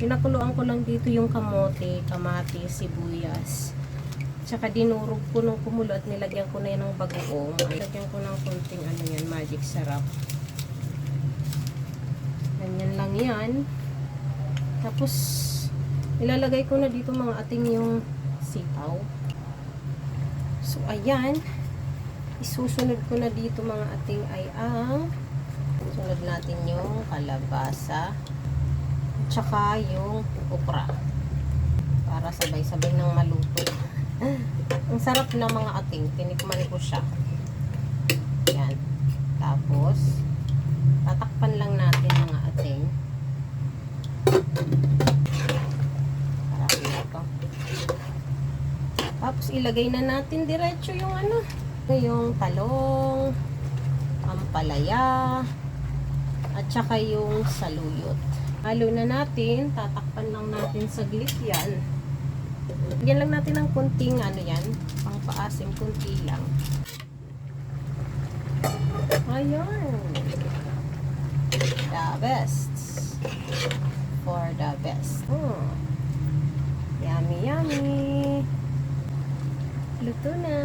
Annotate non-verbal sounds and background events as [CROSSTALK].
Pinakuluan ko lang dito yung kamote, kamati, sibuyas. Tsaka dinurog ko nung kumulo at nilagyan ko na yan ng bagoong. Nilagyan ko ng konting ano yan, magic sarap. Ganyan lang yan. Tapos, ilalagay ko na dito mga ating yung sitaw. So, ayan. Isusunod ko na dito mga ating ay ang sunod natin yung kalabasa at saka yung okra para sabay-sabay ng maluto. [LAUGHS] Ang sarap na mga ating. Tinikman ko siya. Yan. Tapos, tatakpan lang natin mga ating. Tapos, ilagay na natin diretso yung ano, yung talong, ampalaya, at saka yung saluyot. Halo na natin, tatakpan lang natin saglit yan. Yan lang natin ng kunting ano yan, pang paasim, kunti lang. Ayun. The best. For the best. Hmm. Yummy, yummy. Luto na.